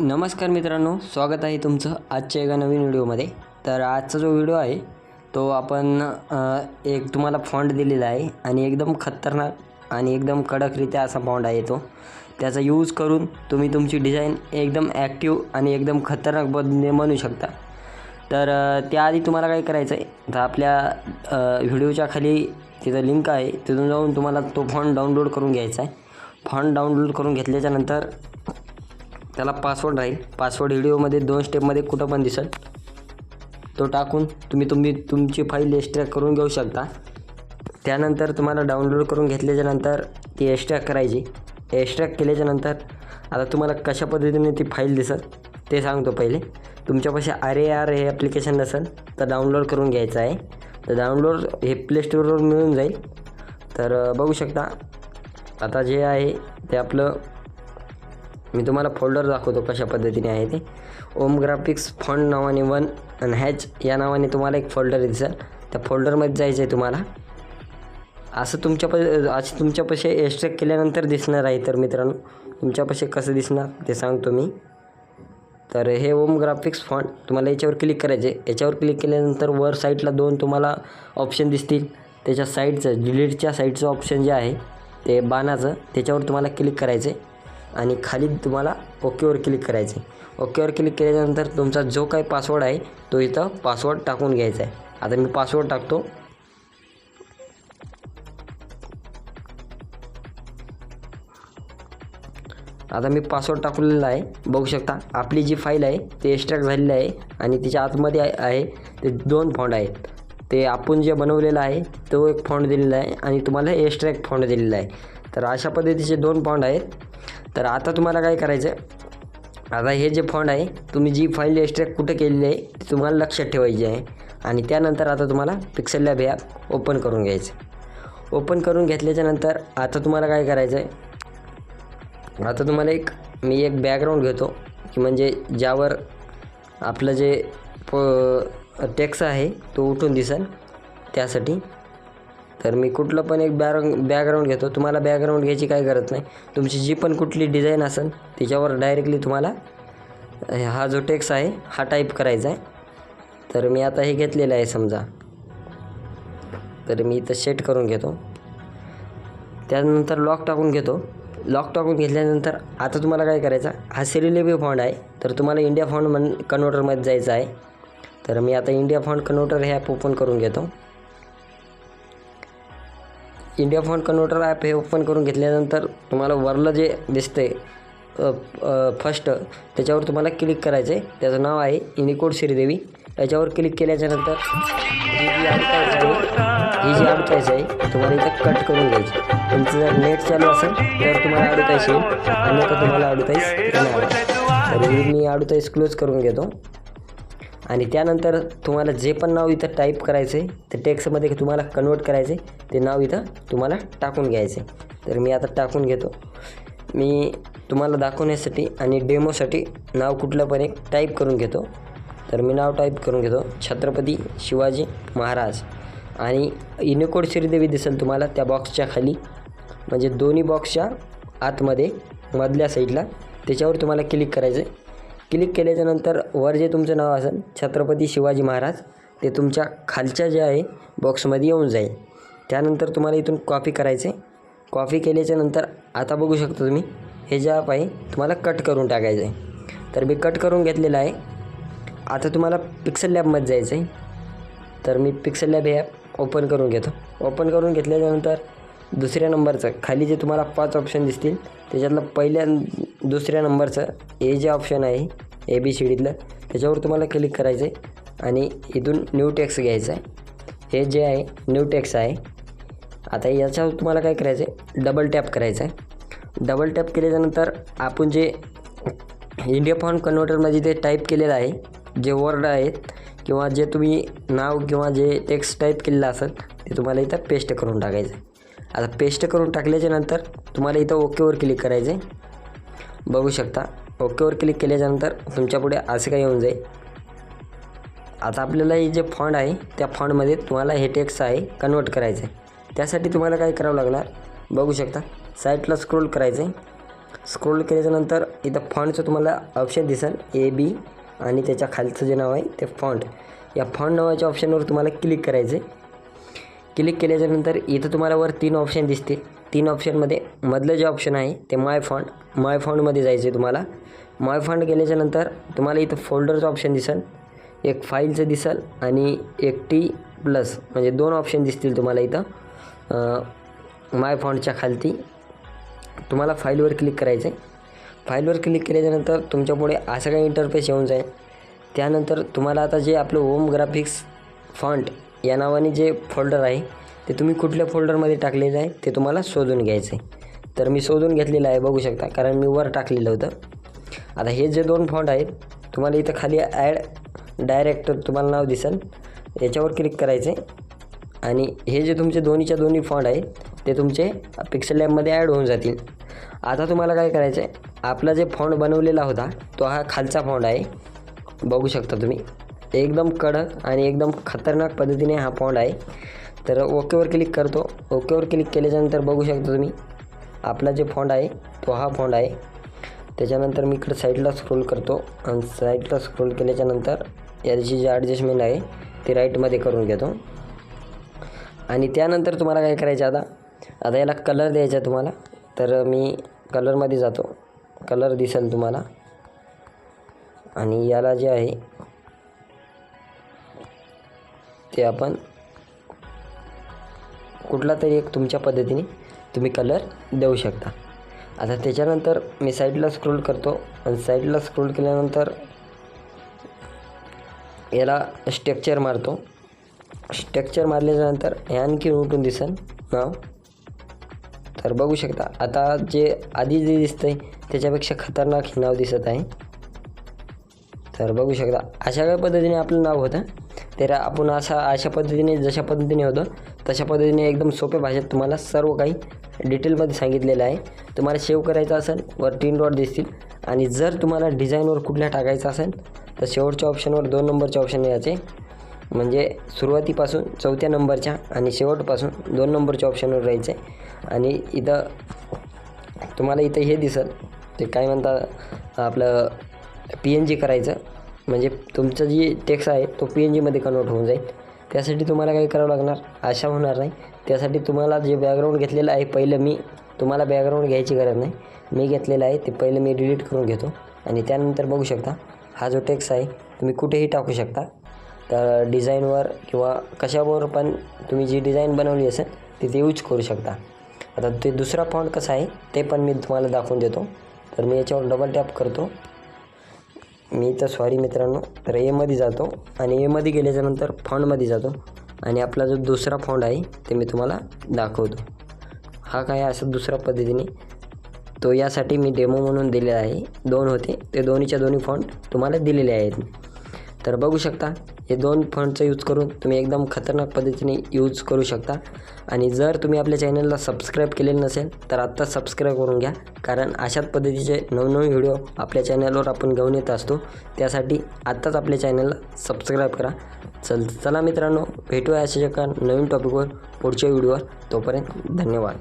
नमस्कार मित्रांनो स्वागत आहे तुमचं आजच्या एका नवीन व्हिडिओमध्ये. तर आजचा जो व्हिडिओ आहे तो आपण एक तुम्हाला फॉन्ट दिलेला आहे आणि एकदम खतरनाक आणि एकदम कडकरित्या असा फॉन्ट आहे तो. त्याचा यूज करून तुम्ही तुमची डिझाईन एकदम ॲक्टिव्ह आणि एकदम खतरनाक पद्धतीने बनू शकता. तर त्याआधी तुम्हाला काय करायचं आहे तर आपल्या व्हिडिओच्या खाली तिथं लिंक आहे तिथून जाऊन तुम्हाला तो फॉन्ट डाउनलोड करून घ्यायचा आहे. फॉन्ट डाउनलोड करून घेतल्याच्यानंतर त्याला पासवर्ड राहील. पासवर्ड व्हिडिओमध्ये दोन स्टेपमध्ये कुठं पण दिसेल. तो टाकून तुम्ही तुम्ही तुमची फाईल एक्स्ट्रॅक्ट करून घेऊ शकता. त्यानंतर तुम्हाला डाउनलोड करून घेतल्याच्यानंतर ती एक्स्ट्रॅक्ट करायची. एक्स्ट्रॅक्ट केल्याच्यानंतर आता तुम्हाला कशा पद्धतीने ती फाईल दिसेल ते सांगतो पहिले. तुमच्यापाशी आर ए आर हे ॲप्लिकेशन नसेल तर डाउनलोड करून घ्यायचं आहे. तर डाउनलोड हे प्ले स्टोरवर मिळून जाईल. तर बघू शकता. आता जे आहे ते आपलं मी तुम्हाला फोल्डर दाखवतो कशा पद्धतीने आहे ते. ओम ग्राफिक्स फंड नावाने वन आणि हॅच या नावाने तुम्हाला एक फोल्डर दिसेल. त्या फोल्डरमध्ये जायचं आहे तुम्हाला. असं तुमच्या प असं तुमच्यापाशी एक्स्ट्रॅक्ट केल्यानंतर दिसणार आहे तर मित्रांनो. तुमच्यापाशी कसं दिसणार ते सांगतो मी. तर हे ओम ग्राफिक्स फॉन्ट तुम्हाला याच्यावर क्लिक करायचे याच्यावर क्लिक केल्यानंतर वर साईडला दोन तुम्हाला ऑप्शन दिसतील. त्याच्या साईडचं डिलीटच्या साईडचं ऑप्शन जे आहे ते बाणाचं त्याच्यावर तुम्हाला क्लिक करायचे आणि खाली तुम्हाला ओकेवर क्लिक करायचं आहे ओकेवर क्लिक केल्यानंतर तुमचा जो काही पासवर्ड आहे तो इथं पासवर्ड टाकून घ्यायचा आहे. आता मी पासवर्ड टाकतो. आता मी पासवर्ड टाकलेला आहे. बघू शकता आपली जी फाईल आहे ते एक्स्ट्रॅक्ट झालेली आहे आणि तिच्या आतमध्ये आहे- आहे ते दोन फॉन्ट आहेत. ते आपण जे बनवलेलं आहे तो एक फॉन्ट दिलेला आहे आणि तुम्हाला एक्स्ट्रॅक्ट फॉन्ट दिलेला आहे. तर अशा पद्धतीचे दोन फॉन्ट आहेत. तर आता तुम्हाला काय करायचं आता हे जे फॉन्ट आहे तुम्ही जी फाईल एक्स्ट्रॅक्ट कुठे केलेली आहे ती तुम्हाला लक्षात ठेवायची आहे. आणि त्यानंतर आता तुम्हाला पिक्सेल लॅब हे ॲप ओपन करून घ्यायचं ओपन करून घेतल्याच्यानंतर आता तुम्हाला काय करायचं आहे आता तुम्हाला एक मी एक बॅकग्राऊंड घेतो की म्हणजे ज्यावर आपलं जे प टेक्स आहे तो उठून दिसेल. त्यासाठी तर मी कुठलं पण एक बॅर बॅकग्राऊंड घेतो. तुम्हाला बॅकग्राऊंड घ्यायची काय गरज नाही. तुमची जी पण कुठली डिझाईन असेल तिच्यावर डायरेक्टली तुम्हाला हा जो टेक्स आहे हा टाईप करायचा आहे. तर मी आता हे घेतलेलं आहे समजा. तर मी इथं सेट करून घेतो. त्यानंतर लॉक टाकून घेतो. लॉक टाकून घेतल्यानंतर आता तुम्हाला काय करायचं? हा सिरिलेबी फॉन्ड आहे. तर तुम्हाला इंडिया फॉन्ड मन कन्व्हर्टरमध्ये जायचं आहे. तर मी आता इंडिया फॉन्ड कन्व्हर्टर हे ॲप ओपन करून घेतो. इंडिया फोन कन्व्हर्टर ॲप हे ओपन करून घेतल्यानंतर तुम्हाला वरलं जे दिसतंय फर्स्ट त्याच्यावर तुम्हाला क्लिक करायचं आहे त्याचं नाव आहे युनिकोड श्रीदेवी. याच्यावर क्लिक केल्याच्यानंतर ही जी advertise आहे ही जी ॲडवर्टाईज आहे तुम्हाला इथं कट करून घ्यायची. तुमचं जर नेट चालू असेल तर तुम्हाला ॲडवर्टाईज येईल. आणि तुम्हाला ॲडवर्टाईज येणार. तर मी ॲडवर्टाईज क्लोज करून घेतो. आणि त्यानंतर तुम्हाला जे पण नाव इथं टाईप करायचं आहे ते टेक्स्टमध्ये तुम्हाला कन्वर्ट करायचं आहे ते नाव इथं तुम्हाला टाकून घ्यायचे तर मी आता टाकून घेतो. मी तुम्हाला दाखवण्यासाठी आणि डेमोसाठी नाव कुठलं पण एक टाईप करून घेतो. तर मी नाव टाईप करून घेतो. छत्रपती शिवाजी महाराज. आणि युनिकोड श्रीदेवी दिसेल तुम्हाला त्या बॉक्सच्या खाली. म्हणजे दोन्ही बॉक्सच्या आतमध्ये मधल्या साईडला त्याच्यावर तुम्हाला क्लिक करायचं आहे क्लिक केल्याच्यानंतर वर जे तुमचं नाव असेल छत्रपती शिवाजी महाराज ते तुमच्या खालच्या जे आहे बॉक्समध्ये येऊन जाईल. त्यानंतर तुम्हाला इथून कॉपी करायचे कॉपी केल्याच्यानंतर आता बघू शकता तुम्ही हे जे ॲप आहे तुम्हाला कट करून टाकायचं आहे तर मी कट करून घेतलेलं आहे. आता तुम्हाला पिक्सल लॅबमध्ये जायचं आहे तर मी पिक्सल लॅब हे ॲप ओपन करून घेतो. ओपन करून घेतल्याच्यानंतर दुसऱ्या नंबरचं. खाली जे तुम्हाला पाच ऑप्शन दिसतील त्याच्यातलं पहिल्या दुसऱ्या नंबरचं हे जे ऑप्शन आहे ए बी सी डीतलं त्याच्यावर तुम्हाला क्लिक करायचं आहे आणि इथून न्यू टॅक्स घ्यायचं आहे हे जे आहे न्यू टॅक्स आहे. आता याच्यावर तुम्हाला काय करायचं आहे डबल टॅप करायचं आहे डबल टॅप केल्याच्यानंतर आपण जे इंडिया फॉन्ट कन्व्हर्टरमध्ये ते टाईप केलेलं आहे जे वर्ड आहेत किंवा जे तुम्ही नाव किंवा जे टेक्स्ट टाईप केलेलं असेल ते तुम्हाला इथं पेस्ट करून टाकायचं आहे आता पेस्ट करून टाकल्याच्या नंतर तुम्हाला इथं ओकेवर क्लिक करायचं आहे बघू शकता. ओकेवर क्लिक केल्याच्यानंतर तुमच्यापुढे असं काही येऊन जाईल. आता आपल्याला हे जे फंड आहे त्या फंडमध्ये तुम्हाला हे टेक्स्ट आहे कन्वर्ट करायचं आहे त्यासाठी तुम्हाला काय करावं लागणार? बघू शकता. साईटला स्क्रोल करायचं आहे स्क्रोल केल्याच्यानंतर इथं फंडचं तुम्हाला ऑप्शन दिसेल. ए बी आणि त्याच्या खालचं जे नाव आहे ते फॉन्ट या फॉन्ट नावाच्या ऑप्शनवर तुम्हाला क्लिक करायचं आहे क्लिक केल्याच्यानंतर इथं तुम्हाला वर तीन ऑप्शन दिसतील तीन ऑप्शनमध्ये मधलं जे ऑप्शन आहे ते माय फंड माय फंडमध्ये जायचं आहे तुम्हाला. माय फंड गेल्याच्यानंतर तुम्हाला इथं फोल्डरचं ऑप्शन दिसेल एक फाईलचं दिसेल आणि एक टी प्लस म्हणजे दोन ऑप्शन दिसतील तुम्हाला इथं. माय फॉन्टच्या खालती. तुम्हाला फाईलवर क्लिक करायचं आहे फाईलवर क्लिक केल्याच्यानंतर तुमच्यापुढे असं काही इंटरफेस येऊन जाईल. त्यानंतर तुम्हाला आता जे आपलं होम ग्राफिक्स फॉन्ट या नावाने जे फोल्डर आहे ते तुम्ही कुठल्या फोल्डरमध्ये टाकलेलं आहे ते तुम्हाला शोधून घ्यायचं आहे तर मी शोधून घेतलेलं आहे बघू शकता कारण मी वर टाकलेलं होतं. आता हे जे दोन फॉन्ट आहेत तुम्हाला इथं खाली ॲड डायरेक्ट तुम्हाला नाव दिसेल. याच्यावर क्लिक करायचं आहे आणि हे जे तुमचे दोन्हीच्या दोन्ही फॉन्ट आहेत ते तुमचे पिक्सल लॅबमध्ये ॲड होऊन जातील. आता तुम्हाला काय करायचं आहे आपला जे फॉन्ट बनवलेला होता तो हा खालचा फॉन्ट आहे. बघू शकता तुम्ही. एकदम कडक आणि एकदम खतरनाक पद्धतीने हा पॉन्ड आहे. तर ओकेवर क्लिक करतो. ओकेवर क्लिक केल्याच्यानंतर बघू शकता तुम्ही आपला जे फॉन्ड आहे तो हा फॉन्ड आहे. त्याच्यानंतर मी इकडं साईडला स्क्रोल करतो आणि साईडला स्क्रोल केल्याच्यानंतर याची जी ॲडजस्टमेंट आहे ती राईटमध्ये करून घेतो. आणि त्यानंतर तुम्हाला काय करायचं आता? आता याला कलर द्यायचा तुम्हाला. तर मी कलरमध्ये जातो. कलर दिसेल तुम्हाला. आणि याला जे आहे ते आपण कुठला तरी एक तुमच्या पद्धतीने तुम्ही कलर देऊ शकता. आता त्याच्यानंतर मी साईडला स्क्रोल करतो आणि साईडला स्क्रोल केल्यानंतर याला स्ट्रक्चर मारतो. स्ट्रक्चर मारल्याच्यानंतर हे आणखी उठून दिसेल नाव. तर बघू शकता आता जे आधी जे दिसतंय त्याच्यापेक्षा खतरनाक हे नाव दिसत आहे. तर बघू शकता अशा काय पद्धतीने आपलं नाव होतं. तर आपण असा अशा पद्धतीने जशा पद्धतीने होतं तशा पद्धतीने एकदम सोप्या भाषेत तुम्हाला सर्व काही डिटेलमध्ये सांगितलेलं आहे. तुम्हाला सेव्ह करायचं असेल वर तीन डॉट दिसतील. आणि जर तुम्हाला डिझाईनवर कुठल्या टाकायचं असेल तर शेवटच्या ऑप्शनवर दोन नंबरचे ऑप्शन यायचे म्हणजे सुरुवातीपासून चौथ्या नंबरच्या आणि शेवटपासून दोन नंबरच्या ऑप्शनवर राहायचं. आहे आणि इथं तुम्हाला इथं हे दिसेल ते काय म्हणता आपलं पी एन जी करायचं. म्हणजे तुमचं जी टेक्स्ट आहे तो पी एन जीमध्ये कन्वर्ट होऊन जाईल. त्यासाठी तुम्हाला काही करावं लागणार? अशा होणार नाही. त्यासाठी तुम्हाला जे बॅकग्राऊंड घेतलेलं आहे पहिलं मी तुम्हाला बॅकग्राऊंड घ्यायची गरज नाही. मी घेतलेलं आहे ते पहिलं मी डिलीट करून घेतो. आणि त्यानंतर बघू शकता हा जो टेक्स्ट आहे तुम्ही कुठेही टाकू शकता. तर डिझाईनवर किंवा कशावर पण तुम्ही जी डिझाईन बनवली असेल तिथे यूज करू शकता. आता ते दुसरा फॉन्ट कसा आहे ते पण मी तुम्हाला दाखवून देतो. तर मी याच्यावर डबल टॅप करतो. मी तर सॉरी मित्रांनो तर एमध्ये जातो आणि एमध्ये गेल्याच्यानंतर फॉन्टमध्ये जातो आणि आपला जो दुसरा फॉन्ट आहे ते मी तुम्हाला दाखवतो. हा काय असं दुसऱ्या पद्धतीने? तो यासाठी मी डेमो म्हणून दिलेला आहे. दोन होते. ते दोन्हीच्या दोन्ही फॉन्ट तुम्हाला दिलेले आहेत. तर बघू शकता हे दोन फंडचा यूज करून तुम्ही एकदम खतरनाक पद्धतीने यूज करू शकता. आणि जर तुम्ही आपल्या चॅनलला सबस्क्राईब केलेलं नसेल तर आत्ता सबस्क्राईब करून घ्या. कारण अशाच पद्धतीचे नवनवीन व्हिडिओ आपल्या चॅनलवर आपण घेऊन येत असतो. त्यासाठी आत्ताच आपल्या चॅनलला सबस्क्राईब करा. चल चला मित्रांनो भेटूया अशा एका नवीन टॉपिकवर पुढच्या व्हिडिओवर. तोपर्यंत धन्यवाद.